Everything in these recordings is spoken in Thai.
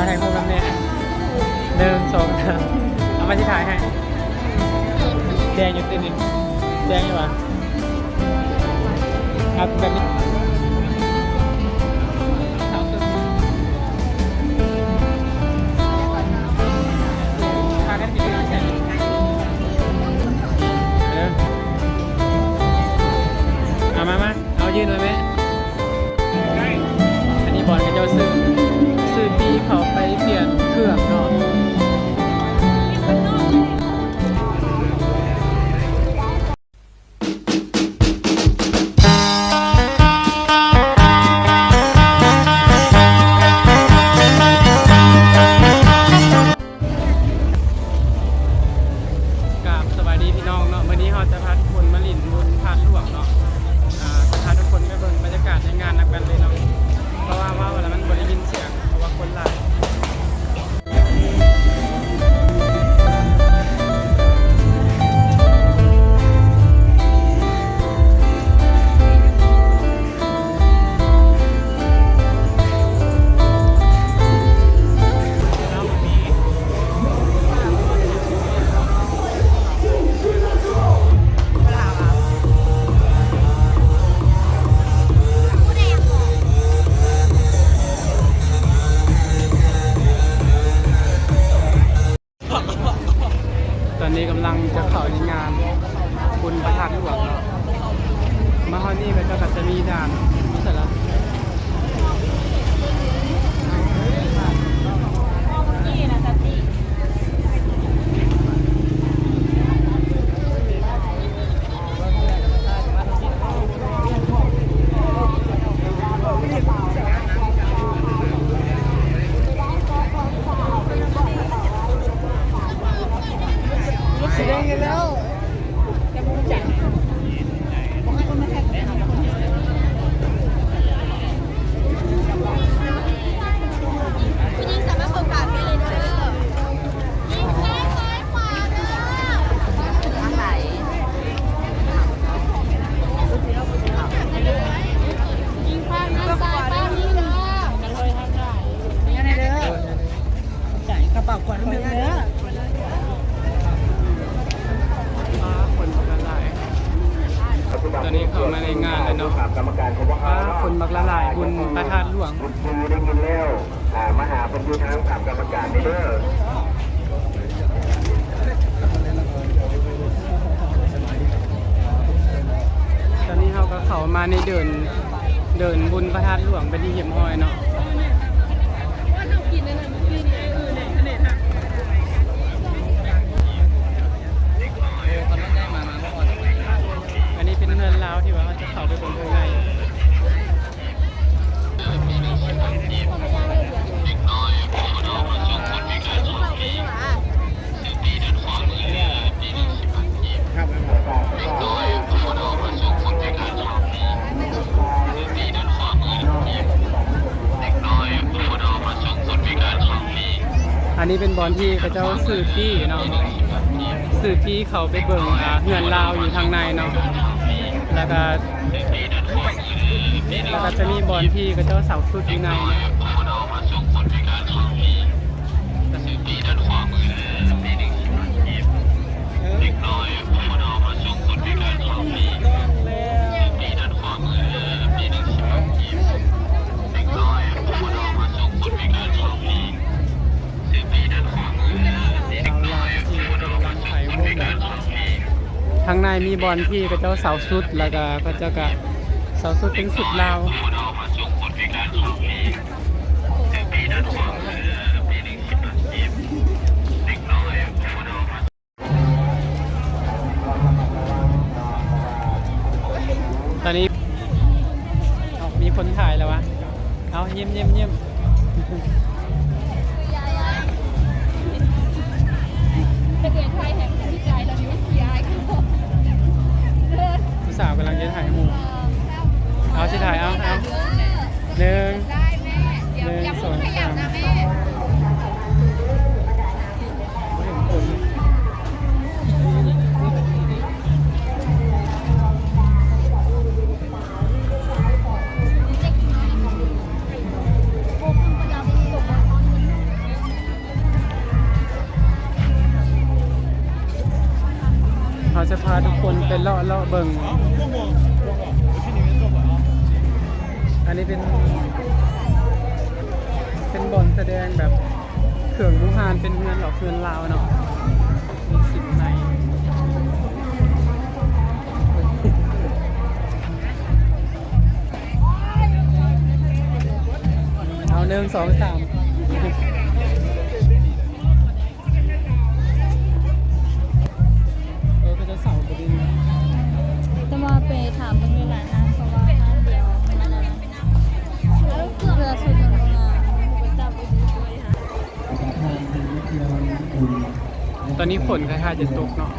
าวถ่ายรูปกับแม่หนึ่งสองสามเอามาที่ถ่ายให้แดงอยู่ติดนี่แดงอยู่ปะครับแบบนี้เอาขึ้นพากันกินข้าวแช่เร็วเอามามาเอายืนเลยไหมอันนี้บอลก็จะซื้อซื้อ ตอนนี้กำลังจะเข้าในงานบุญประทานหลวงเนาะมาฮอนี่ก็จะมีด่านมีสาระมาคนละลายตอนนี้ เข้ามาในงานแล้วเนาะกรรมการของพวกมาเขาคนบักละลายบุญประทานหลวงคุณครูได้ยินแล้วอ่ามาหาเป็นยูทางถามกรรมการนี่เด้อตอนนี้เขาก็เข้ามาในเดินเดินบุญประทานหลวงไปที่เยี่ยมห้อยเนาะ เนินลาวที่ว่าเขาจะเข้าไปบนข้างในอันนี้เป็นบอลที่เขาเจ้าสื่อพี่เนาะสื่อพี่เขาไปเบิ่งเงินลาวอยู่ทางในเนาะ แล้วก็แล้วก็จะมีบอลที่กระเจ้าเสาสุดอยู่ในเนา ทางในมีบอลที่กระเจ้าเสาสุดแล้วก็ก็เจ้ากะเสาสุดเป็นสุดลาว เบิ่งอันนี้เป็น เป็นบอลแสดงแบบเขื่องลูกหานเป็นเงินหรอกเงินลาวเนาะมีสิบในเอาหนึ่งสองสาม ฝนคล้ายๆจะตกเนาะ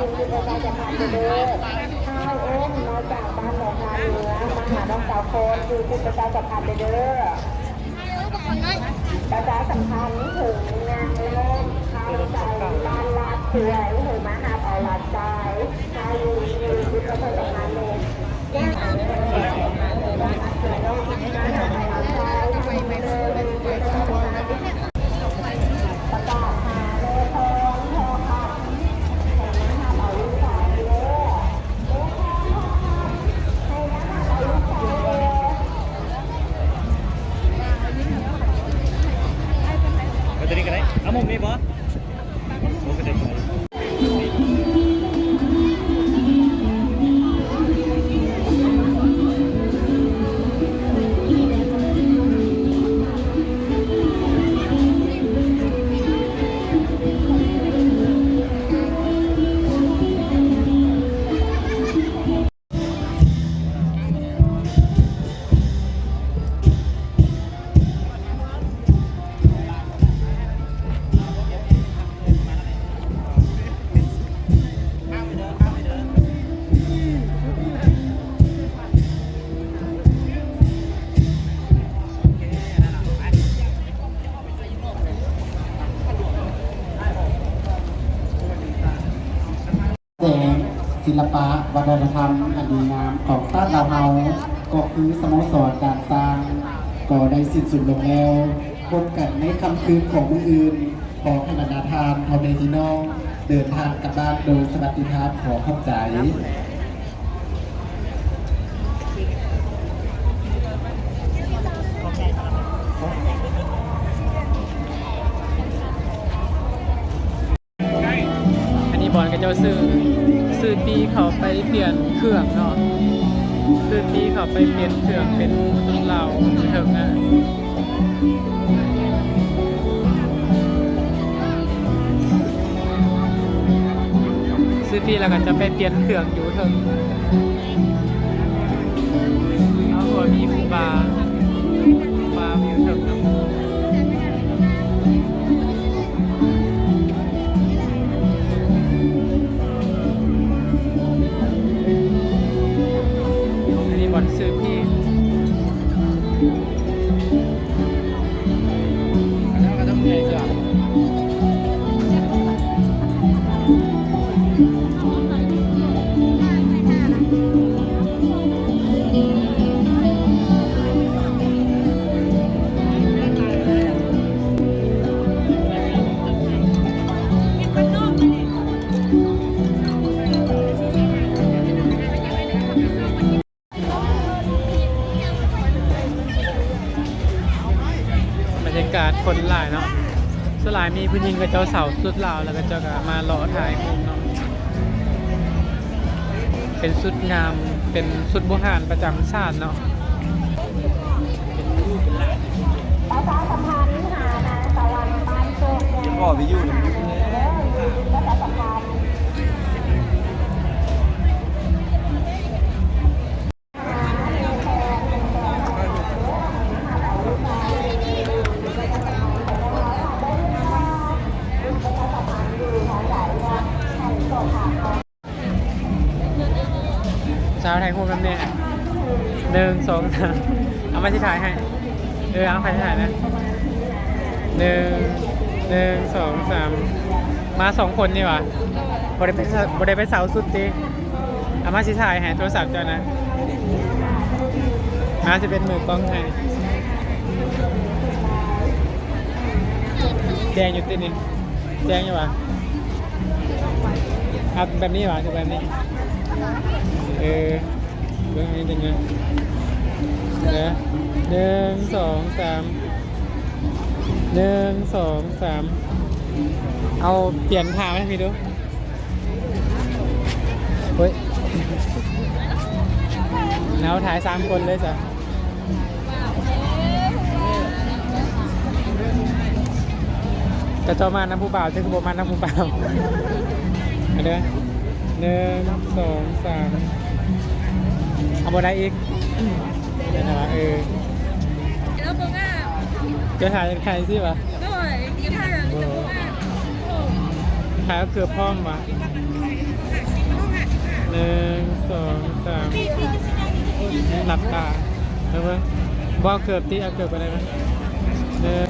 ข้าวเอ็มมาจากบ้านหนองนาเหนือมาหาน้องสาวโคนคือประชาสัมพันธ์เด้อประชาสัมพันธ์ถึงงานเล่นข้าวใจบ้านลาดเถื่อยถึงมาหาเอาลาดใจข้าวอยู่อยู่คุณประชาสัมพันธ์เลยแกอ่านเลยบ้านลาดเถื่อยต้อมหาเอาลาดใจไม่ไม่ ลปะวัฒนธรรมอันดีงามของชาติลาวเฮาก็คือสโมสรการสร้าง ก็ได้สิ้นสุดลงแล้วพบกันในค่ำคืนของมื้ออื่นขอให้บรรดาทานพ่อแม่พี่น้อง เดินทางกลับบ้านโดยสวัสดิภาพขอเข้าใจ เครื่องเนาะซื้อที่เขาไปเปลี่ยนเครื่องเป็นเหล่าเถิงอะซื้อที่แล้วก็จะไปเปลี่ยนเครื่องอยู่เถิงเอาหัวมีครูบา มีผู้หญิงกับเจ้าสาวสุดลาวแล้วก็เจ้าก็มาเลาะถ่ายรูปเนาะเป็นสุดงามเป็นสุดโบราณประจำชาติเนาะประชาสัมพันธ์หานางตะวันบ้านโชคแดงพ่อไปอยู่ สาวถ่ายรูปแบบนี้หนึ่งสองสามเอามาที่ถ่ายให้เออเอาใครที่ถ่ายนะหนึ่งหนึ่งสองสามมาสองคนนี่หวะบริเป็นบริเป็นสาวสุดตีเอามาที่ถ่ายให้โทรศัพท์เจ้านะ มาจะเป็นมือกล้องให้แจงอยู่ตินี่แจงอยู่วะ ครับแบบนี้วะคือแบบนี้เออเรื่องนี้เป็นไงเดี๋ยวหนึ่งสองสามหนึ่งสองสามเอาเปลี่ยนท่าไหมพี่ดูเฮ้ยแล้วถ่ายสามคนเลยจ้ะกระจอมาน้ำผู้บ่าวจ้าคือโบมาน้ำผู้บ่าว เด้อหนึ่งสองสามเอาบได้อีกเดี๋ยวนะเออแล้วมึงอะจะถ่ายใครสิวะด้วยที่ท่าอย่างนี้มึงอะถ่ายก็เกือบพร้อมวะหนึ่งสองสามหลับตาเออเพิ่งบอกเกือบที่เอาเกือบไปได้ไหมหนึ่ง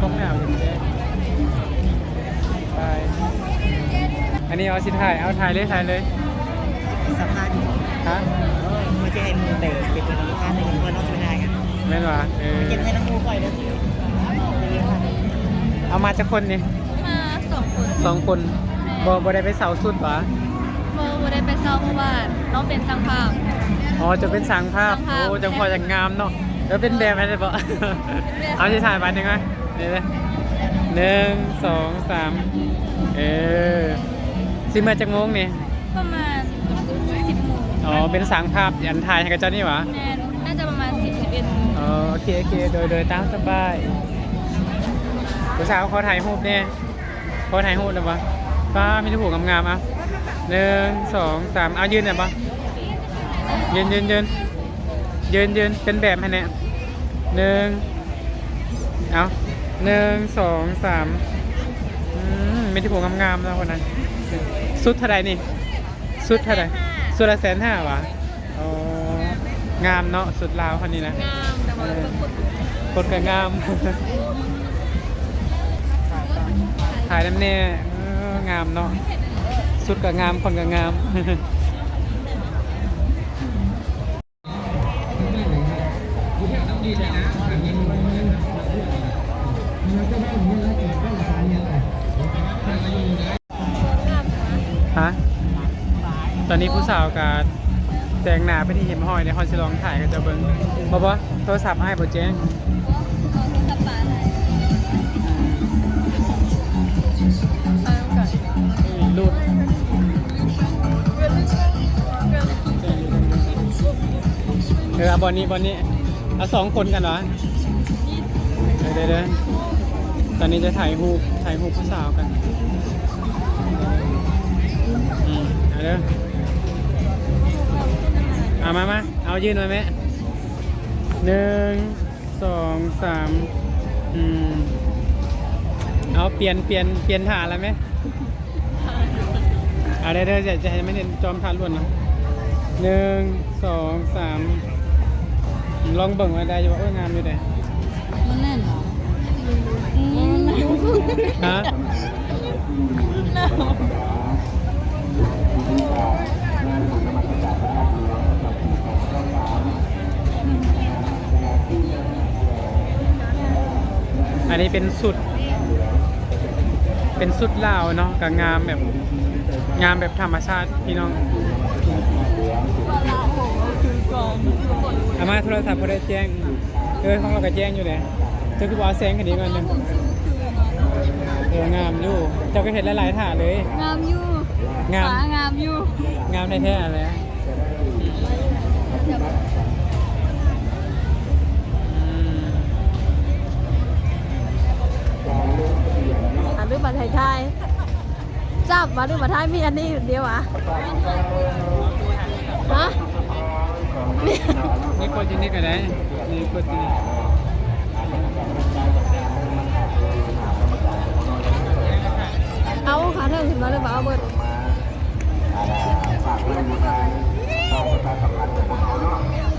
หน้าบ่ก้มหน้าบ่ได้ไป อันนี้เอาสิถ่าย เอาถ่ายเลยถ่ายเลย สภาพฮะไม่ใช่ไอ้มูเตะเป็นตัวลูกค้าในเงินน้องช่วยได้กันแม่นวะเออ เก็บให้น้องมูปล่อยเลยเอามาจากคนนี่มาสองคนสองคนบ่บ่ได้ไปเสาสุดหวะโมบ่ได้ไปเศร้าเพราะว่าน้องเป็นสังภาพ อ๋อ จะเป็นสังภาพสังภาพโอ้จังพอจังงามเนาะ แล้วเป็นแบบอะไรบ่ เอาสิถ่ายมาหนึ่งไหม นี่เลยหนึ่งสองสามเออสิมาจากโมงนี่ประมาณสิบโมงอ๋อเป็นสังภาพอันถ่ายให้กับเจ้านี่หวะแน่น่าจะประมาณสิบสิบเอ็ดโมงอ๋อโอเคโอเคโดยโดยตามสบายผู้สาวขอถ่ายรูปเนี่ยขอถ่ายรูปหน่อยปะป้ามีรูปหัวงามๆอะหนึ่งสองสามเอายืนหน่อยปะยืนยืนยืนยืนยืนเป็นแบบให้เนี่ยหนึ่งเอา หนึ่งสองสามอืมมีที่หัวงามๆแล้วคนนั้น สุดเท่าไรนี่ สุดเท่าไรสุดละแสนห้าวะอ๋องามเนาะสุดลาวคนนี้นะงามแต่ว่าเป็นคนคนก็งามถ่ายน้ำเน่เอองามเนาะสุดก็งามคนก็งาม อนนี้ผู้สาวกับแต่งหน้าไปที่เห็มหอยในฮอนซิลองถ่ายกันจะเบิ้งเพราะว่าโทรศัพท์ให้โปรเแจ้งรูดเดี๋ยวเอาบอลนี้บอลนี้เอาสองคนกันเหรอเดี๋ยวเดี๋ตอนนี้จะถ่ายฮูปถ่ายฮูปผู้สาวกันอืมเอาเด้ เอามามาเอายืนมาไหมหนึ่งสองสามอืมเอาเปลี่ยนเปลี่ยนเปลี่ยนท่าแล้วไหมเอาเด้อเด้อจะจะให้ไม่เห็นจอมทานล้วนเนาะหนึ่งสองสามลองเบิ่งมาได้จะว่าโอ้ยงามอยู่เด้มันแน่นเหรออืมฮะ อันนี้เป็นสุด เป็นสุดลาวเนาะกับงามแบบงามแบบธรรมชาติพี่น้องอามาโทรศัพท์พอได้แจ้ง เออของเราก็แจ้งอยู่เลยเจ้าคือว่าแซงกันดีกันหนึงเอองามอยู่เจ้าก็เห็นหลายๆท่าเลย งามอยู่งามฟ้งามอยู่ งามแท้ๆเลย จับมาดูมาท้ายมีอันนี้เดียวอะฮะนี่คนที่นี่กันไหนนี่คนที่นี่เอาขาเท่าถึงมาหรือเปล่าเบิร์ดฝากเรื่องการต่อประชาสัมพันธ์ของเขาเนาะ